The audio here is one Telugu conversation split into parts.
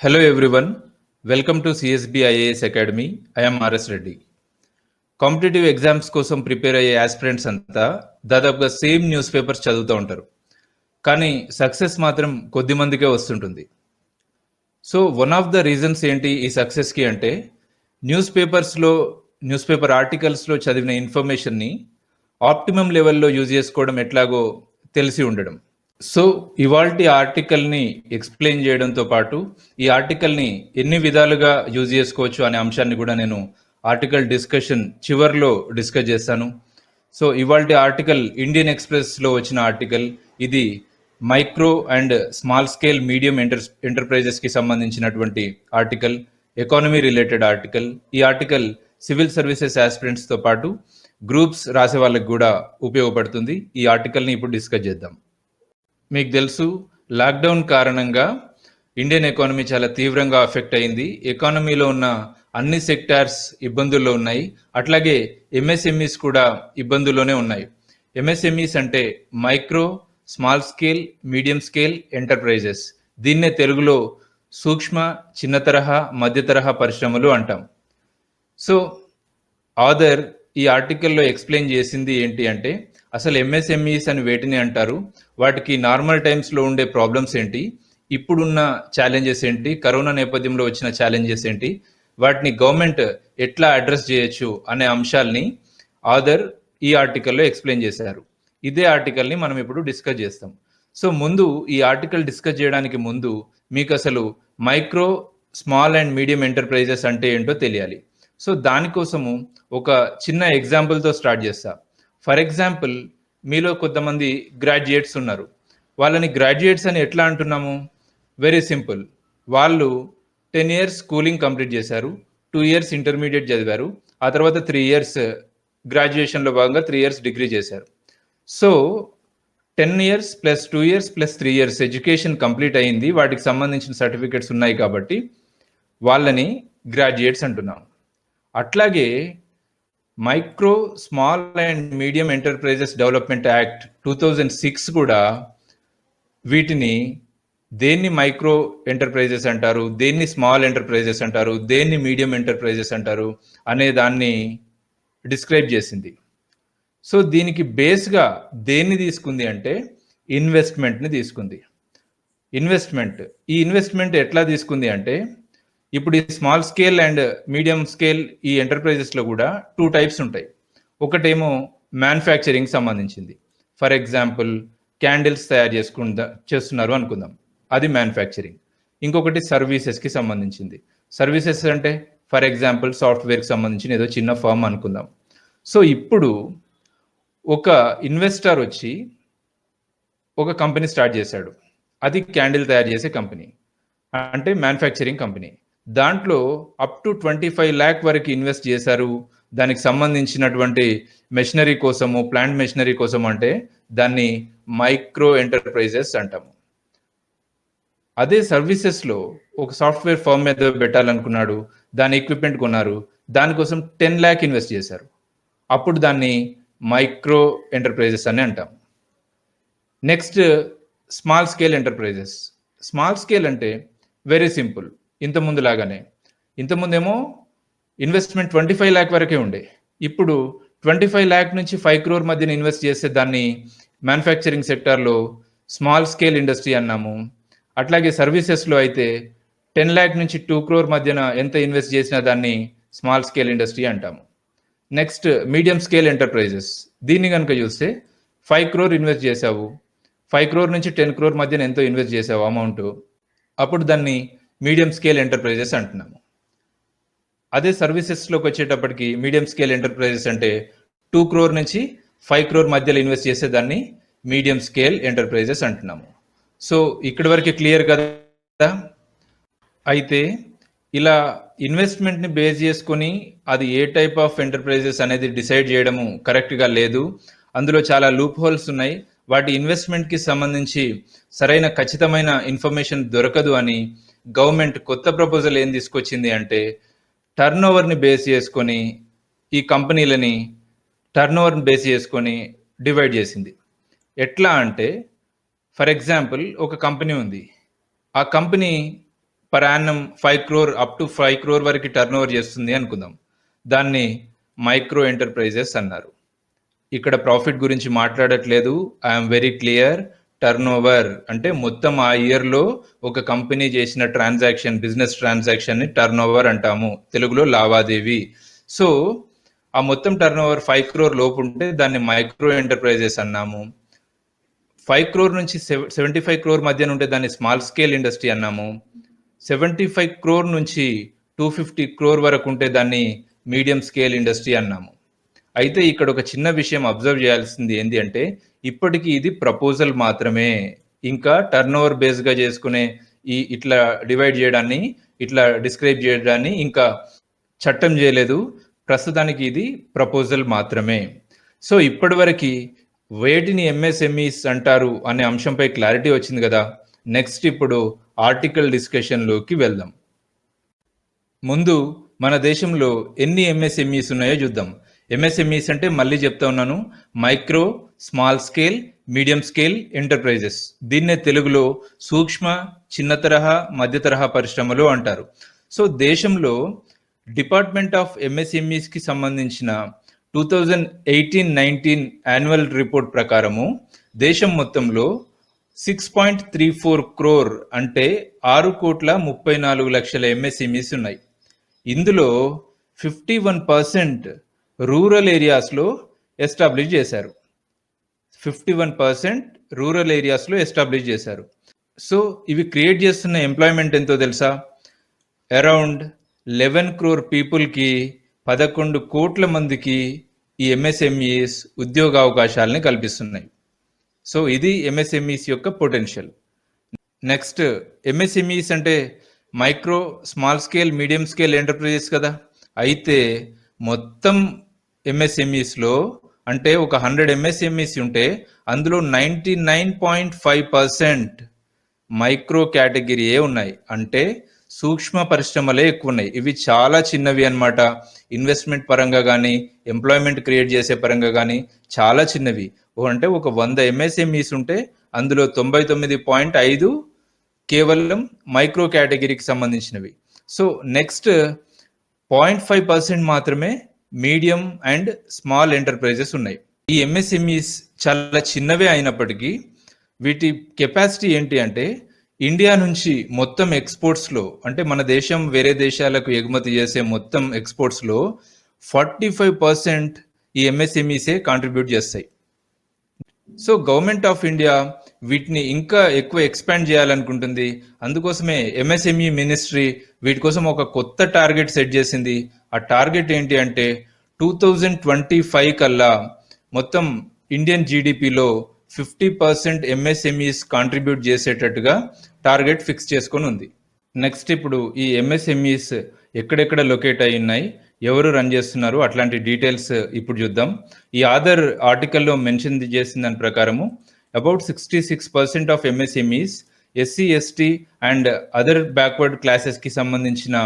Hello everyone, welcome to CSB IAS Academy. I am RS Reddy competitive exams కోసం ప్రిపేర్ అయ్యే ఆస్పిరెంట్స్ అంతా దాదాపుగా సేమ్ న్యూస్ పేపర్స్ చదువుతూ ఉంటారు కానీ సక్సెస్ మాత్రం కొద్ది మందికే వస్తుంటుంది so one of the reasons ఏంటి ఈ సక్సెస్కి అంటే న్యూస్ పేపర్స్లో న్యూస్ పేపర్ ఆర్టికల్స్లో చదివిన ఇన్ఫర్మేషన్ని ఆప్టిమం లెవెల్లో యూజ్ చేసుకోవడం ఎట్లాగో తెలిసి ఉండడం సో ఇవాల్టి ఆర్టికల్ని ఎక్స్ప్లెయిన్ చేయడంతో పాటు ఈ ఆర్టికల్ని ఎన్ని విధాలుగా యూజ్ చేసుకోవచ్చు అనే అంశాన్ని కూడా నేను ఆర్టికల్ డిస్కషన్ చివర్లో డిస్కస్ చేస్తాను. సో ఇవాల్టి ఆర్టికల్ ఇండియన్ ఎక్స్ప్రెస్లో వచ్చిన ఆర్టికల్ ఇది micro and small scale medium enter ఎంటర్ప్రైజెస్కి సంబంధించినటువంటి ఆర్టికల్ ఎకానమీ రిలేటెడ్ ఆర్టికల్. ఈ ఆర్టికల్ సివిల్ సర్వీసెస్ ఆస్పిరెంట్స్తో పాటు గ్రూప్స్ రాసే వాళ్ళకి కూడా ఉపయోగపడుతుంది. ఈ ఆర్టికల్ని ఇప్పుడు డిస్కస్ చేద్దాం. మీకు తెలుసు లాక్డౌన్ కారణంగా ఇండియన్ ఎకానమీ చాలా తీవ్రంగా అఫెక్ట్ అయింది. ఎకానమీలో ఉన్న అన్ని సెక్టార్స్ ఇబ్బందుల్లో ఉన్నాయి. అట్లాగే ఎంఎస్ఎంఈస్ కూడా ఇబ్బందుల్లోనే ఉన్నాయి. ఎంఎస్ఎంఈస్ అంటే micro small scale medium scale enterprises. దీన్నే తెలుగులో సూక్ష్మ చిన్న తరహా మధ్య తరహా పరిశ్రమలు అంటాం. సో ఆదర్ ఈ ఆర్టికల్లో ఎక్స్ప్లెయిన్ చేసింది ఏంటి అంటే అసలు ఎంఎస్ఎంఈస్ అని వేటిని అంటారు? వాటికి నార్మల్ టైమ్స్లో ఉండే ప్రాబ్లమ్స్ ఏంటి? ఇప్పుడున్న ఛాలెంజెస్ ఏంటి? కరోనా నేపథ్యంలో వచ్చిన ఛాలెంజెస్ ఏంటి? వాటిని గవర్నమెంట్ ఎట్లా అడ్రస్ చేయొచ్చు అనే అంశాల్ని ఆదర్ ఈ ఆర్టికల్లో ఎక్స్ప్లెయిన్ చేశారు. ఇదే ఆర్టికల్ని మనం ఇప్పుడు డిస్కస్ చేస్తాం. సో ముందు ఈ ఆర్టికల్ డిస్కస్ చేయడానికి ముందు మీకు అసలు micro small and medium enterprises అంటే ఏంటో తెలియాలి. సో దానికోసము ఒక చిన్న ఎగ్జాంపుల్తో స్టార్ట్ చేస్తాను ఫర్ ఎగ్జాంపుల్ మీలో కొంతమంది గ్రాడ్యుయేట్స్ ఉన్నారు. వాళ్ళని గ్రాడ్యుయేట్స్ అని ఎట్లా అంటున్నాము? వెరీ సింపుల్ వాళ్ళు టెన్ ఇయర్స్ స్కూలింగ్ కంప్లీట్ చేశారు టూ ఇయర్స్ ఇంటర్మీడియట్ చదివారు ఆ తర్వాత త్రీ ఇయర్స్ గ్రాడ్యుయేషన్లో భాగంగా త్రీ ఇయర్స్ డిగ్రీ చేశారు. So ten years plus two years plus three years education complete అయింది వాటికి సంబంధించిన సర్టిఫికేట్స్ ఉన్నాయి కాబట్టి వాళ్ళని గ్రాడ్యుయేట్స్ అంటున్నాం. అట్లాగే micro small and medium enterprises development act two thousand six కూడా వీటిని దేన్ని మైక్రో ఎంటర్ప్రైజెస్ అంటారు దేన్ని స్మాల్ ఎంటర్ప్రైజెస్ అంటారు దేన్ని మీడియం ఎంటర్ప్రైజెస్ అంటారు అనే దాన్ని డిస్క్రైబ్ చేసింది. సో దీనికి బేస్గా దేన్ని తీసుకుంది అంటే ఇన్వెస్ట్మెంట్ని తీసుకుంది. ఇన్వెస్ట్మెంట్ ఈ ఇన్వెస్ట్మెంట్ ఎట్లా తీసుకుంది అంటే ఇప్పుడు ఈ small scale and medium scale ఈ ఎంటర్ప్రైజెస్లో కూడా టూ టైప్స్ ఉంటాయి. ఒకటేమో మ్యానుఫ్యాక్చరింగ్ సంబంధించింది. ఫర్ ఎగ్జాంపుల్ క్యాండిల్స్ తయారు చేసుకుందా చేస్తున్నారు అనుకుందాం. అది మ్యానుఫ్యాక్చరింగ్ ఇంకొకటి సర్వీసెస్కి సంబంధించింది. సర్వీసెస్ అంటే ఫర్ ఎగ్జాంపుల్ సాఫ్ట్వేర్కి సంబంధించిన ఏదో చిన్న ఫర్మ్ అనుకుందాం. సో ఇప్పుడు ఒక ఇన్వెస్టర్ వచ్చి ఒక కంపెనీ స్టార్ట్ చేశాడు. అది క్యాండిల్ తయారు చేసే కంపెనీ అంటే మ్యానుఫ్యాక్చరింగ్ కంపెనీ దాంట్లో up to twenty five lakh వరకు ఇన్వెస్ట్ చేశారు. దానికి సంబంధించినటువంటి మెషినరీ కోసము ప్లాంట్ మెషినరీ కోసం అంటే దాన్ని మైక్రో ఎంటర్ప్రైజెస్ అంటాము. అదే సర్వీసెస్లో ఒక సాఫ్ట్వేర్ ఫర్మ్ మీద పెట్టాలనుకున్నాడు. దాని ఎక్విప్మెంట్ కొన్నారు. దానికోసం టెన్ ల్యాక్ ఇన్వెస్ట్ చేశారు. అప్పుడు దాన్ని మైక్రో ఎంటర్ప్రైజెస్ అని అంటాం. Next small scale enterprises small scale అంటే వెరీ సింపుల్ ఇంతకుముందు లాగానే ఇంతకుముందేమో ఇన్వెస్ట్మెంట్ ట్వంటీ ఫైవ్ ల్యాక్ వరకే ఉండే. ఇప్పుడు ట్వంటీ ఫైవ్ ల్యాక్ నుంచి ఫైవ్ క్రోర్ మధ్యన ఇన్వెస్ట్ చేస్తే దాన్ని మ్యానుఫ్యాక్చరింగ్ సెక్టార్లో స్మాల్ స్కేల్ ఇండస్ట్రీ అన్నాము. అట్లాగే సర్వీసెస్లో అయితే టెన్ ల్యాక్ నుంచి టూ క్రోర్ మధ్యన ఎంత ఇన్వెస్ట్ చేసినా దాన్ని స్మాల్ స్కేల్ ఇండస్ట్రీ అంటాము. నెక్స్ట్ మీడియం స్కేల్ ఎంటర్ప్రైజెస్ దీన్ని కనుక చూస్తే ఫైవ్ క్రోర్ ఇన్వెస్ట్ చేసావు ఫైవ్ క్రోర్ నుంచి టెన్ క్రోర్ మధ్యన ఎంతో ఇన్వెస్ట్ చేసావు అమౌంట్ అప్పుడు దాన్ని మీడియం స్కేల్ ఎంటర్ప్రైజెస్ అంటున్నాము. అదే సర్వీసెస్లోకి వచ్చేటప్పటికి మీడియం స్కేల్ ఎంటర్ప్రైజెస్ అంటే టూ క్రోర్ నుంచి ఫైవ్ క్రోర్ మధ్యలో ఇన్వెస్ట్ చేసేదాన్ని మీడియం స్కేల్ ఎంటర్ప్రైజెస్ అంటున్నాము. సో ఇక్కడి వరకు క్లియర్ కదా? అయితే ఇలా ఇన్వెస్ట్మెంట్ని బేస్ చేసుకొని అది ఏ టైప్ ఆఫ్ ఎంటర్ప్రైజెస్ అనేది డిసైడ్ చేయడము కరెక్ట్గా లేదు. అందులో చాలా లూప్ హోల్స్ ఉన్నాయి. వాటి ఇన్వెస్ట్మెంట్కి సంబంధించి సరైన ఖచ్చితమైన ఇన్ఫర్మేషన్ దొరకదు అని గవర్నమెంట్ కొత్త ప్రపోజల్ ఏం తీసుకొచ్చింది అంటే టర్న్ ఓవర్ని బేస్ చేసుకొని ఈ కంపెనీలని టర్న్ ఓవర్ని బేస్ చేసుకొని డివైడ్ చేసింది. ఎట్లా అంటే ఫర్ ఎగ్జాంపుల్ ఒక కంపెనీ ఉంది. ఆ company per annum five crore up to five crore వరకు టర్న్ ఓవర్ చేస్తుంది అనుకుందాం. దాన్ని మైక్రో ఎంటర్ప్రైజెస్ అన్నారు. ఇక్కడ ప్రాఫిట్ గురించి మాట్లాడట్లేదు. I'm very clear turnover అంటే మొత్తం ఆ ఇయర్లో ఒక కంపెనీ చేసిన ట్రాన్సాక్షన్ బిజినెస్ ట్రాన్సాక్షన్ని టర్న్ ఓవర్ అంటాము. తెలుగులో లావాదేవీ. సో ఆ మొత్తం టర్న్ ఓవర్ ఫైవ్ క్రోర్ లోపు ఉంటే దాన్ని మైక్రో ఎంటర్ప్రైజెస్ అన్నాము. ఫైవ్ క్రోర్ నుంచి సెవెంటీ ఫైవ్ క్రోర్ మధ్యన ఉంటే దాన్ని స్మాల్ స్కేల్ ఇండస్ట్రీ అన్నాము. సెవెంటీ ఫైవ్ క్రోర్ నుంచి టూ ఫిఫ్టీ క్రోర్ వరకు ఉంటే దాన్ని మీడియం స్కేల్ ఇండస్ట్రీ అన్నాము. అయితే ఇక్కడ ఒక చిన్న విషయం అబ్జర్వ్ చేయాల్సింది ఏంటి అంటే ఇప్పటికీ ఇది ప్రపోజల్ మాత్రమే. ఇంకా టర్న్ ఓవర్ బేస్గా చేసుకునే ఈ ఇట్లా డివైడ్ చేయడాన్ని ఇట్లా డిస్క్రైబ్ చేయడాన్ని ఇంకా చట్టం చేయలేదు. ప్రస్తుతానికి ఇది ప్రపోజల్ మాత్రమే. సో ఇప్పటివరకు వేటిని ఎంఎస్ఎంఈస్ అంటారు అనే అంశంపై క్లారిటీ వచ్చింది కదా. నెక్స్ట్ ఇప్పుడు ఆర్టికల్ డిస్కషన్లోకి వెళ్దాం. ముందు మన దేశంలో ఎన్ని ఎంఎస్ఎంఈస్ ఉన్నాయో చూద్దాం. ఎంఎస్ఎంఈస్ అంటే మళ్ళీ చెప్తా ఉన్నాను. Micro small scale medium scale enterprises దీన్నే తెలుగులో సూక్ష్మ చిన్న తరహా మధ్య తరహా పరిశ్రమలు అంటారు. సో దేశంలో డిపార్ట్మెంట్ ఆఫ్ ఎంఎస్ఎంఈస్కి సంబంధించిన two thousand eighteen nineteen annual report ప్రకారము దేశం మొత్తంలో six point three four crore అంటే ఆరు కోట్ల ముప్పై నాలుగు లక్షల ఎంఎస్ఎంఈస్ ఉన్నాయి. ఇందులో ఫిఫ్టీ వన్ పర్సెంట్ రూరల్ ఏరియాస్లో ఎస్టాబ్లిష్ చేశారు. ఫిఫ్టీ వన్ పర్సెంట్ రూరల్ ఏరియాస్లో ఎస్టాబ్లిష్ చేశారు. సో ఇవి క్రియేట్ చేస్తున్న ఎంప్లాయ్మెంట్ ఎంతో తెలుసా? అరౌండ్ లెవెన్ క్రోర్ పీపుల్కి పదకొండు కోట్ల మందికి ఈ ఎంఎస్ఎంఈస్ ఉద్యోగ అవకాశాలని కల్పిస్తున్నాయి. సో ఇది ఎంఎస్ఎంఈస్ యొక్క పొటెన్షియల్. నెక్స్ట్ ఎంఎస్ఎంఈస్ అంటే micro small scale medium scale enterprises కదా? అయితే మొత్తం ఎంఎస్ఎంఈస్లో అంటే ఒక హండ్రెడ్ ఎంఎస్ఎంఈస్ ఉంటే అందులో ninety nine point five percent micro కేటగిరీయే ఉన్నాయి? అంటే సూక్ష్మ పరిశ్రమలే ఎక్కువ ఉన్నాయి ఇవి చాలా చిన్నవి అన్నమాట. ఇన్వెస్ట్మెంట్ పరంగా కానీ ఎంప్లాయ్మెంట్ క్రియేట్ చేసే పరంగా కానీ చాలా చిన్నవి. ఓ అంటే ఒక వంద ఎంఎస్ఎంఈస్ ఉంటే అందులో తొంభై తొమ్మిది పాయింట్ ఐదు కేవలం మైక్రో కేటగిరీకి సంబంధించినవి. So next point five percent మాత్రమే మీడియం అండ్ స్మాల్ ఎంటర్ప్రైజెస్ ఉన్నాయి. ఈ ఎంఎస్ఎంఈస్ చాలా చిన్నవే అయినప్పటికీ వీటి కెపాసిటీ ఏంటి అంటే ఇండియా నుంచి మొత్తం ఎక్స్పోర్ట్స్లో అంటే మన దేశం వేరే దేశాలకు ఎగుమతి చేసే మొత్తం ఎక్స్పోర్ట్స్లో ఫార్టీ ఫైవ్ పర్సెంట్ ఈ ఎంఎస్ఎంఈసే కాంట్రిబ్యూట్ చేస్తాయి. సో గవర్నమెంట్ ఆఫ్ ఇండియా వీటిని ఇంకా ఎక్కువ ఎక్స్పాండ్ చేయాలనుకుంటుంది. అందుకోసమే ఎంఎస్ఎంఈ మినిస్ట్రీ వీటి కోసం ఒక కొత్త టార్గెట్ సెట్ చేసింది. ఆ టార్గెట్ ఏంటి అంటే టూ థౌజండ్ ట్వంటీ ఫైవ్ కల్లా మొత్తం ఇండియన్ జీడిపిలో ఫిఫ్టీ పర్సెంట్ ఎంఎస్ఎంఈస్ కాంట్రిబ్యూట్ చేసేటట్టుగా టార్గెట్ ఫిక్స్ చేసుకొని ఉంది. నెక్స్ట్ ఇప్పుడు ఈ ఎంఎస్ఎంఈస్ ఎక్కడెక్కడ లొకేట్ అయి ఉన్నాయి ఎవరు రన్ చేస్తున్నారు అట్లాంటి డీటెయిల్స్ ఇప్పుడు చూద్దాం. ఈ ఆధార్ ఆర్టికల్లో మెన్షన్ చేసిన దాని ప్రకారము about sixty six percent of MSMEs SC ST and other backward క్లాసెస్కి సంబంధించిన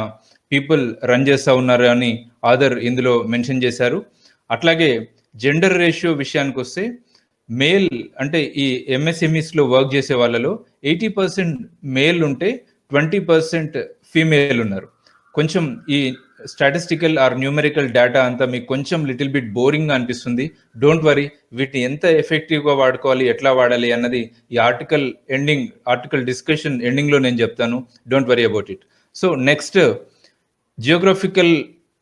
పీపుల్ రన్ చేస్తూ ఉన్నారు అని ఆధార్ ఇందులో మెన్షన్ చేశారు. అట్లాగే జెండర్ రేషియో విషయానికి వస్తే మేల్ అంటే ఈ ఎంఎస్ఎంఈస్లో వర్క్ చేసే వాళ్ళలో ఎయిటీ పర్సెంట్ మేల్ ఉంటే ట్వంటీ పర్సెంట్ ఫీమేల్ ఉన్నారు. కొంచెం ఈ స్టాటిస్టికల్ ఆర్ న్యూమెరికల్ డేటా అంతా మీకు కొంచెం లిటిల్ బిట్ బోరింగ్ అనిపిస్తుంది. డోంట్ వరీ వీటిని ఎంత ఎఫెక్టివ్గా వాడుకోవాలి ఎట్లా వాడాలి అన్నది ఈ ఆర్టికల్ ఎండింగ్ ఆర్టికల్ డిస్కషన్ ఎండింగ్లో నేను చెప్తాను. Don't worry about it so next geographical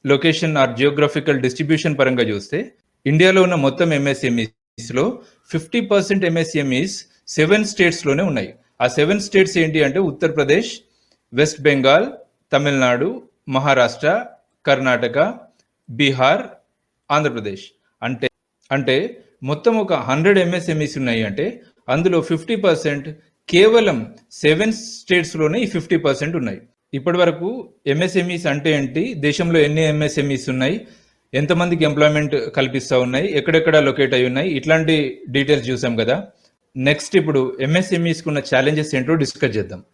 location or geographical distribution పరంగా చూస్తే ఇండియాలో ఉన్న మొత్తం ఎంఎస్ఎంఈస్లో ఫిఫ్టీ పర్సెంట్ ఎంఎస్ఎంఈస్ సెవెన్ స్టేట్స్లోనే ఉన్నాయి. ఆ సెవెన్ స్టేట్స్ ఏంటి అంటే ఉత్తరప్రదేశ్ వెస్ట్ బెంగాల్ తమిళనాడు మహారాష్ట్ర కర్ణాటక బీహార్ ఆంధ్రప్రదేశ్ అంటే అంటే మొత్తం ఒక హండ్రెడ్ ఎంఎస్ఎంఈస్ ఉన్నాయి అంటే అందులో ఫిఫ్టీ పర్సెంట్ కేవలం సెవెన్ స్టేట్స్లోనే ఈ ఫిఫ్టీ పర్సెంట్ ఉన్నాయి. ఇప్పటి వరకు ఎంఎస్ఎంఈస్ అంటే ఏంటి? దేశంలో ఎన్ని ఎంఎస్ఎంఈస్ ఉన్నాయి? ఎంతమందికి ఎంప్లాయ్మెంట్ కల్పిస్తూ ఉన్నాయి? ఎక్కడెక్కడ లొకేట్ అయి ఉన్నాయి? ఇట్లాంటి డీటెయిల్స్ చూసాం కదా. నెక్స్ట్ ఇప్పుడు ఎంఎస్ఎంఈస్కి ఉన్న ఛాలెంజెస్ ఏంటో డిస్కస్ చేద్దాం.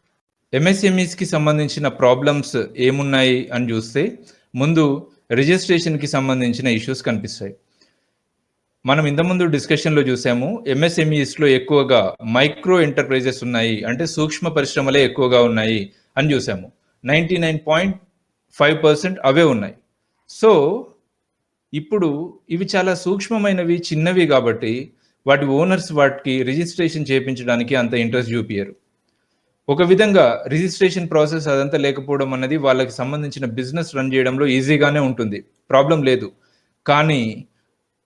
ఎంఎస్ఎంఈస్కి సంబంధించిన ప్రాబ్లమ్స్ ఏమున్నాయి అని చూస్తే ముందు రిజిస్ట్రేషన్కి సంబంధించిన ఇష్యూస్ కనిపిస్తాయి. మనం ఇంతకుముందు డిస్కషన్లో చూసాము ఎంఎస్ఎంఈస్లో ఎక్కువగా మైక్రో ఎంటర్ప్రైజెస్ ఉన్నాయి అంటే సూక్ష్మ పరిశ్రమలే ఎక్కువగా ఉన్నాయి అని చూసాము. Ninety nine point five percent అవే ఉన్నాయి. సో ఇప్పుడు ఇవి చాలా సూక్ష్మమైనవి చిన్నవి కాబట్టి వాటి ఓనర్స్ వాటికి రిజిస్ట్రేషన్ చేయించడానికి అంత ఇంట్రెస్ట్ చూపించరు ఒక విధంగా రిజిస్ట్రేషన్ ప్రాసెస్ అదంతా లేకపోవడం అన్నది వాళ్ళకి సంబంధించిన బిజినెస్ రన్ చేయడంలో ఈజీగానే ఉంటుంది. ప్రాబ్లం లేదు. కానీ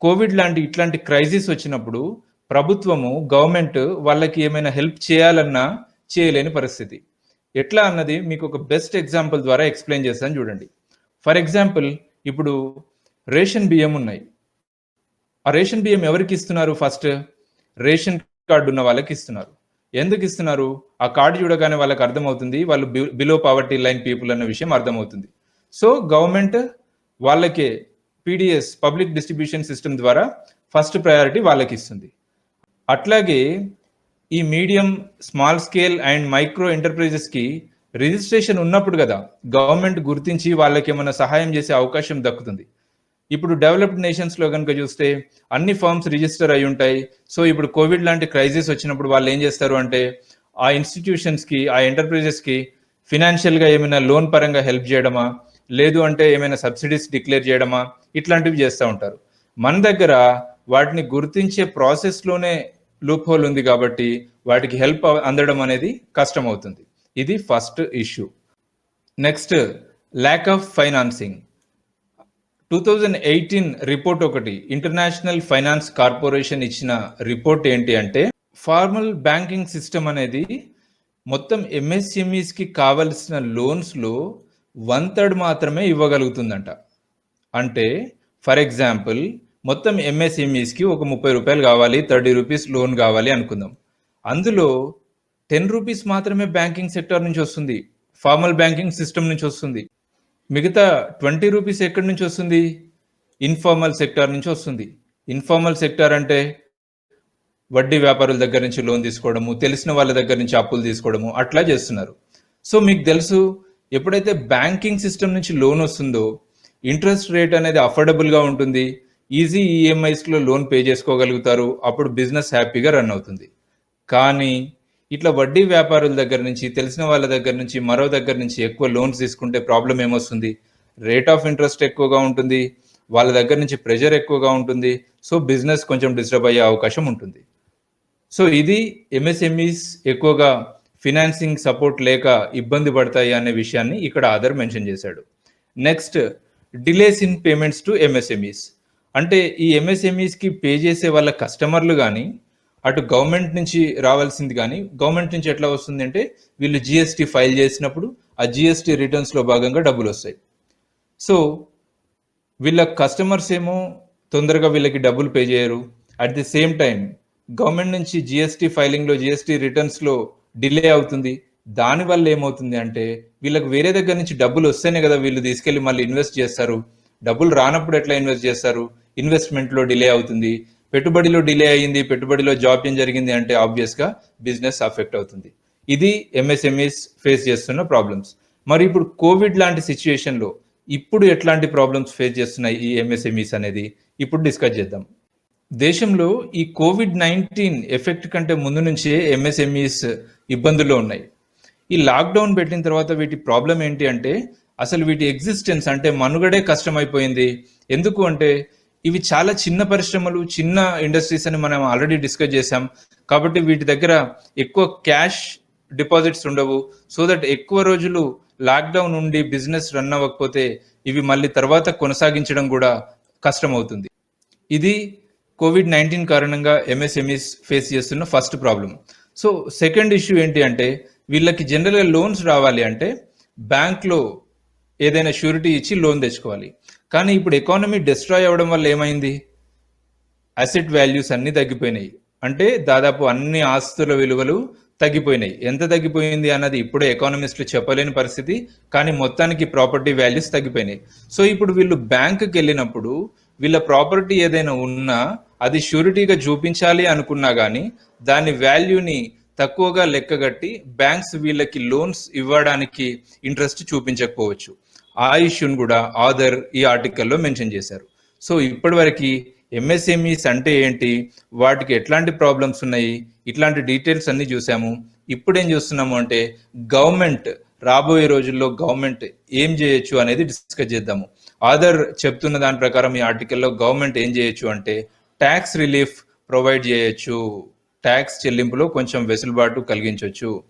కోవిడ్ లాంటి ఇట్లాంటి క్రైసిస్ వచ్చినప్పుడు ప్రభుత్వము గవర్నమెంట్ వాళ్ళకి ఏమైనా హెల్ప్ చేయాలన్నా చేయలేని పరిస్థితి. ఎట్లా అన్నది మీకు ఒక బెస్ట్ ఎగ్జాంపుల్ ద్వారా ఎక్స్ప్లెయిన్ చేస్తాను చూడండి. ఫర్ ఎగ్జాంపుల్ ఇప్పుడు రేషన్ బియ్యం ఉన్నాయి. ఆ రేషన్ బియ్యం ఎవరికి ఇస్తున్నారు ఫస్ట్ రేషన్ కార్డు ఉన్న వాళ్ళకి ఇస్తున్నారు. ఎందుకు ఇస్తున్నారు? ఆ కార్డు చూడగానే వాళ్ళకి అర్థమవుతుంది. వాళ్ళు బిలో పావర్టీ లైన్ పీపుల్ అన్న విషయం అర్థమవుతుంది. సో గవర్నమెంట్ వాళ్ళకే పీడిఎస్ పబ్లిక్ డిస్ట్రిబ్యూషన్ సిస్టమ్ ద్వారా ఫస్ట్ ప్రయారిటీ వాళ్ళకి ఇస్తుంది. అట్లాగే ఈ medium small scale and micro ఎంటర్ప్రైజెస్కి registration ఉన్నప్పుడు కదా గవర్నమెంట్ గుర్తించి వాళ్ళకి ఏమైనా సహాయం చేసే అవకాశం దక్కుతుంది. ఇప్పుడు డెవలప్డ్ నేషన్స్లో కనుక చూస్తే అన్ని ఫర్మ్స్ రిజిస్టర్ అయి ఉంటాయి. సో ఇప్పుడు కోవిడ్ లాంటి క్రైసిస్ వచ్చినప్పుడు వాళ్ళు ఏం చేస్తారు అంటే ఆ ఇన్స్టిట్యూషన్స్కి ఆ ఎంటర్ప్రైజెస్కి ఫినాన్షియల్గా ఏమైనా లోన్ పరంగా హెల్ప్ చేయడమా? లేదు అంటే ఏమైనా సబ్సిడీస్ డిక్లేర్ చేయడమా? ఇట్లాంటివి చేస్తూ ఉంటారు. మన దగ్గర వాటిని గుర్తించే ప్రాసెస్లోనే లూప్ హోల్ ఉంది కాబట్టి వాటికి హెల్ప్ అందడం అనేది కష్టం అవుతుంది ఇది first issue next lack of financing two thousand eighteen report ఒకటి ఇంటర్నేషనల్ ఫైనాన్స్ కార్పొరేషన్ ఇచ్చిన రిపోర్ట్ ఏంటి అంటే ఫార్మల్ బ్యాంకింగ్ సిస్టమ్ అనేది మొత్తం ఎంఎస్ఎంఈస్కి కావలసిన లోన్స్లో వన్ థర్డ్ మాత్రమే ఇవ్వగలుగుతుందంట. అంటే ఫర్ ఎగ్జాంపుల్ మొత్తం ఎంఎస్ఎంఈస్కి ఒక ముప్పై రూపాయలు కావాలి థర్టీ రూపీస్ లోన్ కావాలి అనుకుందాం. అందులో టెన్ రూపీస్ మాత్రమే బ్యాంకింగ్ సెక్టర్ నుంచి వస్తుంది ఫార్మల్ బ్యాంకింగ్ సిస్టమ్ నుంచి వస్తుంది. మిగతా ట్వంటీ రూపీస్ ఎక్కడి నుంచి వస్తుంది? ఇన్ఫార్మల్ సెక్టార్ నుంచి వస్తుంది. ఇన్ఫార్మల్ సెక్టార్ అంటే వడ్డీ వ్యాపారుల దగ్గర నుంచి లోన్ తీసుకోవడము తెలిసిన వాళ్ళ దగ్గర నుంచి అప్పులు తీసుకోవడము అట్లా చేస్తున్నారు. సో మీకు తెలుసు ఎప్పుడైతే బ్యాంకింగ్ సిస్టమ్ నుంచి లోన్ వస్తుందో ఇంట్రెస్ట్ రేట్ అనేది అఫోర్డబుల్గా ఉంటుంది ఈజీ ఈఎంఐస్లో లోన్ పే చేసుకోగలుగుతారు. అప్పుడు బిజినెస్ హ్యాపీగా రన్ అవుతుంది. కానీ ఇట్లా వడ్డీ వ్యాపారుల దగ్గర నుంచి తెలిసిన వాళ్ళ దగ్గర నుంచి మరో దగ్గర నుంచి ఎక్కువ లోన్స్ తీసుకుంటే ప్రాబ్లం ఏమొస్తుంది? రేట్ ఆఫ్ ఇంట్రెస్ట్ ఎక్కువగా ఉంటుంది. వాళ్ళ దగ్గర నుంచి ప్రెషర్ ఎక్కువగా ఉంటుంది. సో బిజినెస్ కొంచెం డిస్టర్బ్ అయ్యే అవకాశం ఉంటుంది. సో ఇది ఎంఎస్ఎంఈస్ ఎక్కువగా ఫినాన్సింగ్ సపోర్ట్ లేక ఇబ్బంది పడతాయి అనే విషయాన్ని ఇక్కడ ఆధార్ మెన్షన్ చేశాడు. Next delays in payments to MSMEs అంటే ఈ ఎంఎస్ఎంఈస్కి పే చేసే వాళ్ళ కస్టమర్లు కానీ అటు గవర్నమెంట్ నుంచి రావాల్సింది కానీ గవర్నమెంట్ నుంచి ఎట్లా వస్తుంది అంటే వీళ్ళు జిఎస్టీ ఫైల్ చేసినప్పుడు ఆ జిఎస్టీ రిటర్న్స్లో భాగంగా డబ్బులు వస్తాయి. సో వీళ్ళ కస్టమర్స్ ఏమో తొందరగా వీళ్ళకి డబ్బులు పే చేయరు. At the same time government నుంచి జిఎస్టీ ఫైలింగ్లో జిఎస్టీ రిటర్న్స్లో డిలే అవుతుంది. దానివల్ల ఏమవుతుంది అంటే వీళ్ళకి వేరే దగ్గర నుంచి డబ్బులు వస్తేనే కదా వీళ్ళు తీసుకెళ్ళి మళ్ళీ ఇన్వెస్ట్ చేస్తారు. డబ్బులు రానప్పుడు ఎట్లా ఇన్వెస్ట్ చేస్తారు? ఇన్వెస్ట్మెంట్లో డిలే అవుతుంది. పెట్టుబడిలో డిలే అయ్యింది పెట్టుబడిలో జాప్యం జరిగింది అంటే ఆబ్వియస్గా బిజినెస్ అఫెక్ట్ అవుతుంది. ఇది ఎంఎస్ఎంఈస్ ఫేస్ చేస్తున్న ప్రాబ్లమ్స్ మరి ఇప్పుడు కోవిడ్ లాంటి సిచ్యుయేషన్లో ఇప్పుడు ఎట్లాంటి ప్రాబ్లమ్స్ ఫేస్ చేస్తున్నాయి ఈ ఎంఎస్ఎంఈస్ అనేది? ఇప్పుడు డిస్కస్ చేద్దాం. దేశంలో ఈ కోవిడ్ నైన్టీన్ ఎఫెక్ట్ కంటే ముందు నుంచే ఎంఎస్ఎంఈస్ ఇబ్బందుల్లో ఉన్నాయి. ఈ లాక్డౌన్ పెట్టిన తర్వాత వీటి ప్రాబ్లం ఏంటి అంటే అసలు వీటి ఎగ్జిస్టెన్స్ అంటే మనుగడే కష్టమైపోయింది. ఎందుకు అంటే ఇవి చాలా చిన్న పరిశ్రమలు చిన్న ఇండస్ట్రీస్ అని మనం ఆల్రెడీ డిస్కస్ చేసాం కాబట్టి వీటి దగ్గర ఎక్కువ క్యాష్ డిపాజిట్స్ ఉండవు. సో దట్ ఎక్కువ రోజులు లాక్డౌన్ ఉండి బిజినెస్ రన్ అవ్వకపోతే ఇవి మళ్ళీ తర్వాత కొనసాగించడం కూడా కష్టం అవుతుంది ఇది కోవిడ్ నైన్టీన్ కారణంగా ఎంఎస్ఎంఈస్ ఫేస్ చేస్తున్న first problem so second issue ఏంటి అంటే వీళ్ళకి జనరల్గా లోన్స్ రావాలి అంటే బ్యాంక్లో ఏదైనా షూరిటీ ఇచ్చి లోన్ తెచ్చుకోవాలి. కానీ ఇప్పుడు ఎకానమీ డిస్ట్రాయ్ అవ్వడం వల్ల ఏమైంది? అసెట్ వాల్యూస్ అన్ని తగ్గిపోయినాయి. అంటే దాదాపు అన్ని ఆస్తుల విలువలు తగ్గిపోయినాయి. ఎంత తగ్గిపోయింది అన్నది ఇప్పుడే ఎకానమిస్టులు చెప్పలేని పరిస్థితి కానీ మొత్తానికి ప్రాపర్టీ వాల్యూస్ తగ్గిపోయినాయి. సో ఇప్పుడు వీళ్ళు బ్యాంకుకి వెళ్ళినప్పుడు వీళ్ళ ప్రాపర్టీ ఏదైనా ఉన్నా అది షూరిటీగా చూపించాలి అనుకున్నా కానీ దాని వాల్యూని తక్కువగా లెక్కగట్టి బ్యాంక్స్ వీళ్ళకి లోన్స్ ఇవ్వడానికి ఇంట్రెస్ట్ చూపించకపోవచ్చు. ఆయుష్ను కూడా ఆధర్ ఈ ఆర్టికల్లో మెన్షన్ చేశారు. సో ఇప్పటివరకు ఎంఎస్ఎంఈస్ అంటే ఏంటి? వాటికి ఎట్లాంటి ప్రాబ్లమ్స్ ఉన్నాయి? ఇట్లాంటి డీటెయిల్స్ అన్ని చూసాము ఇప్పుడు ఏం చూస్తున్నాము అంటే గవర్నమెంట్ రాబోయే రోజుల్లో గవర్నమెంట్ ఏం చేయొచ్చు అనేది డిస్కస్ చేద్దాము. ఆదర్ చెప్తున్న దాని ప్రకారం ఈ ఆర్టికల్లో గవర్నమెంట్ ఏం చేయొచ్చు అంటే ట్యాక్స్ రిలీఫ్ ప్రొవైడ్ చేయొచ్చు. ట్యాక్స్ చెల్లింపులో కొంచెం వెసులుబాటు కలిగించవచ్చు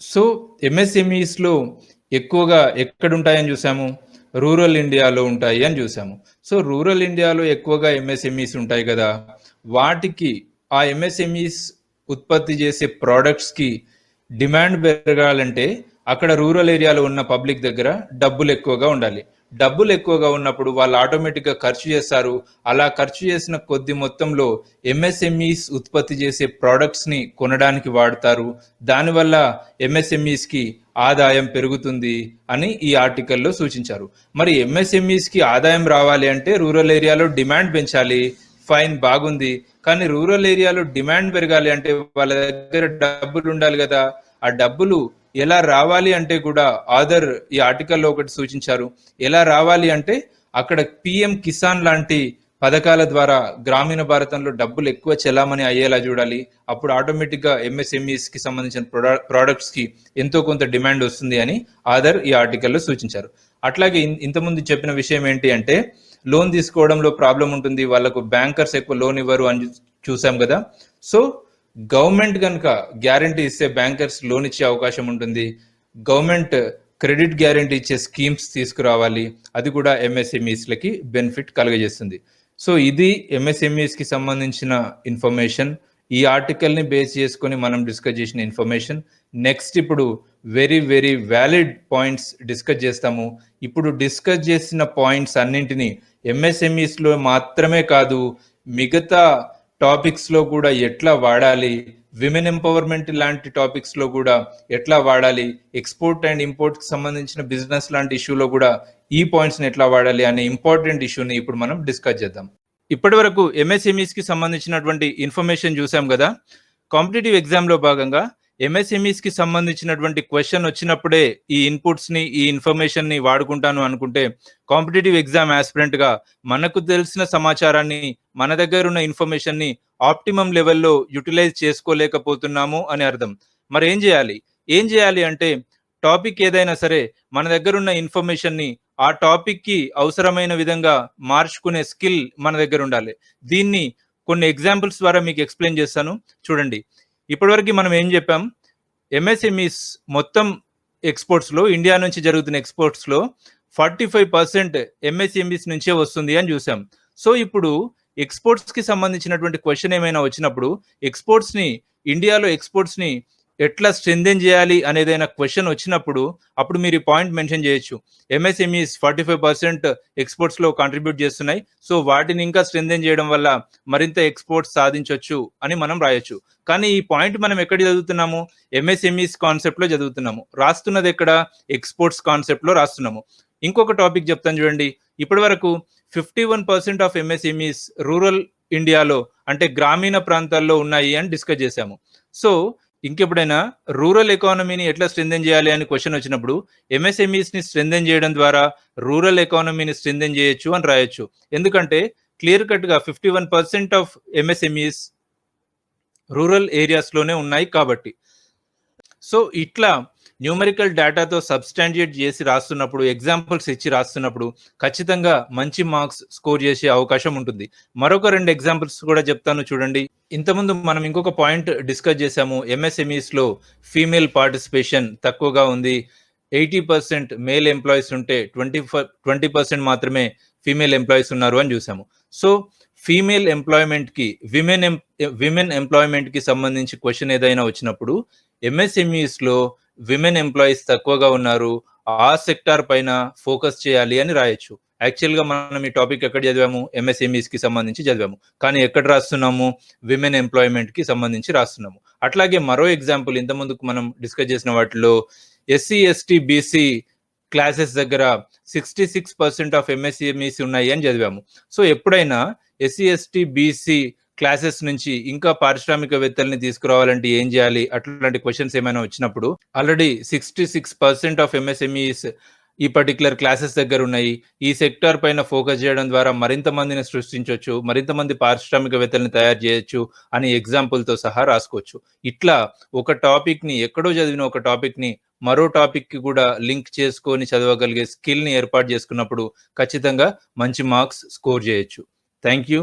సో ఎంఎస్ఎంఈస్లో ఎక్కువగా ఎక్కడుంటాయని చూసాము? రూరల్ ఇండియాలో ఉంటాయి అని చూసాము. సో రూరల్ ఇండియాలో ఎక్కువగా ఎంఎస్ఎంఈస్ ఉంటాయి కదా? వాటికి ఆ ఎంఎస్ఎంఈస్ ఉత్పత్తి చేసే ప్రోడక్ట్స్కి డిమాండ్ పెరగాలంటే అక్కడ రూరల్ ఏరియాలో ఉన్న పబ్లిక్ దగ్గర డబ్బులు ఎక్కువగా ఉండాలి. డబ్బులు ఎక్కువగా ఉన్నప్పుడు వాళ్ళు ఆటోమేటిక్గా ఖర్చు చేస్తారు. అలా ఖర్చు చేసిన కొద్ది మొత్తంలో ఎంఎస్ఎంఈస్ ఉత్పత్తి చేసే ప్రోడక్ట్స్ని కొనడానికి వాడతారు. దానివల్ల ఎంఎస్ఎంఈస్కి ఆదాయం పెరుగుతుంది అని ఈ ఆర్టికల్లో సూచించారు. మరి ఎంఎస్ఎంఈస్కి ఆదాయం రావాలి అంటే రూరల్ ఏరియాలో డిమాండ్ పెంచాలి. ఫైన్ బాగుంది. కానీ రూరల్ ఏరియాలో డిమాండ్ పెరగాలి అంటే వాళ్ళ దగ్గర డబ్బులు ఉండాలి కదా. ఆ డబ్బులు ఎలా రావాలి అంటే కూడా ఆదర్ ఈ ఆర్టికల్లో ఒకటి సూచించారు. ఎలా రావాలి అంటే అక్కడ పిఎం కిసాన్ లాంటి పథకాల ద్వారా గ్రామీణ భారతంలో డబ్బులు ఎక్కువ చెలామణి అయ్యేలా చూడాలి. అప్పుడు ఆటోమేటిక్గా ఎంఎస్ఎంఈస్కి సంబంధించిన ప్రోడా ప్రోడక్ట్స్కి ఎంతో కొంత డిమాండ్ వస్తుంది అని ఆధార్ ఈ ఆర్టికల్లో సూచించారు. అట్లాగే ఇన్- ఇంతకుముందు చెప్పిన విషయం ఏంటి అంటే లోన్ తీసుకోవడంలో ప్రాబ్లం ఉంటుంది వాళ్ళకు బ్యాంకర్స్ ఎక్కువ లోన్ ఇవ్వరు అని చూసాం కదా. సో గవర్నమెంట్ కనుక గ్యారంటీ ఇస్తే బ్యాంకర్స్ లోన్ ఇచ్చే అవకాశం ఉంటుంది. గవర్నమెంట్ క్రెడిట్ గ్యారంటీ ఇచ్చే స్కీమ్స్ తీసుకురావాలి. అది కూడా ఎంఎస్ఎంఈస్లకి బెనిఫిట్ కలుగజేస్తుంది. సో ఇది ఎంఎస్ఎంఈస్కి సంబంధించిన ఇన్ఫర్మేషన్ ఈ ఆర్టికల్ని బేస్ చేసుకొని మనం డిస్కస్ చేసిన ఇన్ఫర్మేషన్ నెక్స్ట్ ఇప్పుడు very very valid points discuss చేస్తాము. ఇప్పుడు డిస్కస్ చేసిన పాయింట్స్ అన్నింటినీ ఎంఎస్ఎంఈస్లో మాత్రమే కాదు మిగతా టాపిక్స్లో కూడా ఎట్లా వాడాలి విమెన్ ఎంపవర్మెంట్ లాంటి టాపిక్స్లో కూడా ఎట్లా వాడాలి ఎక్స్పోర్ట్ అండ్ ఇంపోర్ట్కి సంబంధించిన బిజినెస్ లాంటి ఇష్యూలో కూడా ఈ పాయింట్స్ని ఎట్లా వాడాలి అనే ఇంపార్టెంట్ ఇష్యూని ఇప్పుడు మనం డిస్కస్ చేద్దాం. ఇప్పటి వరకు ఎంఎస్ఎంఈస్కి సంబంధించినటువంటి ఇన్ఫర్మేషన్ చూసాం కదా? కాంపిటేటివ్ ఎగ్జామ్లో భాగంగా ఎంఎస్ఎంఈస్కి సంబంధించినటువంటి క్వశ్చన్ వచ్చినప్పుడే ఈ ఇన్పుట్స్ని ఈ ఇన్ఫర్మేషన్ని వాడుకుంటాను అనుకుంటే కాంపిటేటివ్ ఎగ్జామ్ యాస్పిరెంట్గా మనకు తెలిసిన సమాచారాన్ని మన దగ్గర ఉన్న ఇన్ఫర్మేషన్ని ఆప్టిమం లెవెల్లో యూటిలైజ్ చేసుకోలేకపోతున్నాము అని అర్థం. మరి ఏం చేయాలి? ఏం చేయాలి అంటే టాపిక్ ఏదైనా సరే మన దగ్గర ఉన్న ఇన్ఫర్మేషన్ని ఆ టాపిక్కి అవసరమైన విధంగా మార్చుకునే స్కిల్ మన దగ్గర ఉండాలి. దీన్ని కొన్ని ఎగ్జాంపుల్స్ ద్వారా మీకు ఎక్స్ప్లెయిన్ చేస్తాను. చూడండి. ఇప్పటివరకు మనం ఏం చెప్పాం? ఎంఎస్ఎంఈస్ మొత్తం ఎక్స్పోర్ట్స్లో ఇండియా నుంచి జరుగుతున్న ఎక్స్పోర్ట్స్లో ఫార్టీ ఫైవ్ పర్సెంట్ ఎంఎస్ఎంఈస్ నుంచే వస్తుంది అని చూసాం సో ఇప్పుడు ఎక్స్పోర్ట్స్కి సంబంధించినటువంటి క్వశ్చన్ ఏమైనా వచ్చినప్పుడు ఎక్స్పోర్ట్స్ని ఇండియాలో ఎక్స్పోర్ట్స్ని ఎట్లా స్ట్రెంథెన్ చేయాలి అనేదైనా క్వశ్చన్ వచ్చినప్పుడు అప్పుడు మీరు ఈ పాయింట్ మెన్షన్ చేయొచ్చు. ఎంఎస్ఎంఈస్ ఫార్టీ ఫైవ్ పర్సెంట్ ఎక్స్పోర్ట్స్లో కాంట్రిబ్యూట్ చేస్తున్నాయి. సో వాటిని ఇంకా స్ట్రెంథెన్ చేయడం వల్ల మరింత ఎక్స్పోర్ట్స్ సాధించవచ్చు అని మనం రాయొచ్చు. కానీ ఈ పాయింట్ మనం ఎక్కడ చదువుతున్నాము? ఎంఎస్ఎంఈస్ కాన్సెప్ట్లో చదువుతున్నాము. రాస్తున్నది ఎక్కడ? ఎక్స్పోర్ట్స్ కాన్సెప్ట్లో రాస్తున్నాము. ఇంకొక టాపిక్ చెప్తాను చూడండి. ఇప్పటి వరకు fifty one percent of MSMEs rural ఇండియాలో అంటే గ్రామీణ ప్రాంతాల్లో ఉన్నాయి అని డిస్కస్ చేశాము. సో ఇంకెప్పుడైనా రూరల్ ఎకానమీని ఎట్లా స్ట్రెంథెన్ చేయాలి అని క్వశ్చన్ వచ్చినప్పుడు ఎంఎస్ఎంఈస్ని స్ట్రెంథెన్ చేయడం ద్వారా రూరల్ ఎకానమీని స్ట్రెంథెన్ చేయొచ్చు అని రాయొచ్చు. ఎందుకంటే క్లియర్ కట్గా fifty one percent of MSMEs rural ఏరియాస్లోనే ఉన్నాయి కాబట్టి. సో ఇట్లా న్యూమెరికల్ డేటాతో సబ్స్టాండియేట్ చేసి రాస్తున్నప్పుడు ఎగ్జాంపుల్స్ ఇచ్చి రాస్తున్నప్పుడు ఖచ్చితంగా మంచి మార్క్స్ స్కోర్ చేసే అవకాశం ఉంటుంది. మరొక రెండు ఎగ్జాంపుల్స్ కూడా చెప్తాను చూడండి. ఇంతకుముందు మనం ఇంకొక పాయింట్ డిస్కస్ చేసాము ఎంఎస్ఎంఈస్లో ఫీమేల్ పార్టిసిపేషన్ తక్కువగా ఉంది. ఎయిటీ పర్సెంట్ మేల్ ఎంప్లాయీస్ ఉంటే ట్వంటీ ట్వంటీ పర్సెంట్ మాత్రమే ఫీమేల్ ఎంప్లాయీస్ ఉన్నారు అని చూసాము సో ఫీమేల్ ఎంప్లాయ్మెంట్కి విమెన్ విమెన్ విమెన్ ఎంప్లాయ్మెంట్కి సంబంధించి క్వశ్చన్ ఏదైనా వచ్చినప్పుడు ఎంఎస్ఎంఈస్లో విమెన్ ఎంప్లాయీస్ తక్కువగా ఉన్నారు ఆ సెక్టార్ పైన ఫోకస్ చేయాలి అని రాయొచ్చు. యాక్చువల్గా మనం ఈ టాపిక్ ఎక్కడ చదివాము? ఎంఎస్ఎంఈస్కి సంబంధించి చదివాము. కానీ ఎక్కడ రాస్తున్నాము? విమెన్ ఎంప్లాయ్మెంట్కి సంబంధించి రాస్తున్నాము. అట్లాగే మరో ఎగ్జాంపుల్ ఇంత ముందుకు మనం డిస్కస్ చేసిన వాటిలో ఎస్సీ ఎస్టీ బీసీ క్లాసెస్ దగ్గర sixty six percent of MSMEs ఉన్నాయి అని చదివాము. సో ఎప్పుడైనా ఎస్సీ ఎస్టీ బీసీ క్లాసెస్ నుంచి ఇంకా పారిశ్రామికవేత్తల్ని తీసుకురావాలంటే ఏం చేయాలి? అట్లాంటి క్వశ్చన్స్ ఏమైనా వచ్చినప్పుడు already sixty six percent of MSMEs ఈ పర్టికులర్ క్లాసెస్ దగ్గర ఉన్నాయి. ఈ సెక్టార్ పైన ఫోకస్ చేయడం ద్వారా మరింత మందిని సృష్టించవచ్చు మరింత మంది పారిశ్రామికవేత్తల్ని తయారు చేయొచ్చు అని ఎగ్జాంపుల్తో సహా రాసుకోవచ్చు. ఇట్లా ఒక టాపిక్ని ఎక్కడో చదివిన ఒక టాపిక్ని మరో టాపిక్కి కూడా లింక్ చేసుకొని చదవగలిగే స్కిల్ని ఏర్పాటు చేసుకున్నప్పుడు ఖచ్చితంగా మంచి మార్క్స్ స్కోర్ చేయొచ్చు. Thank you.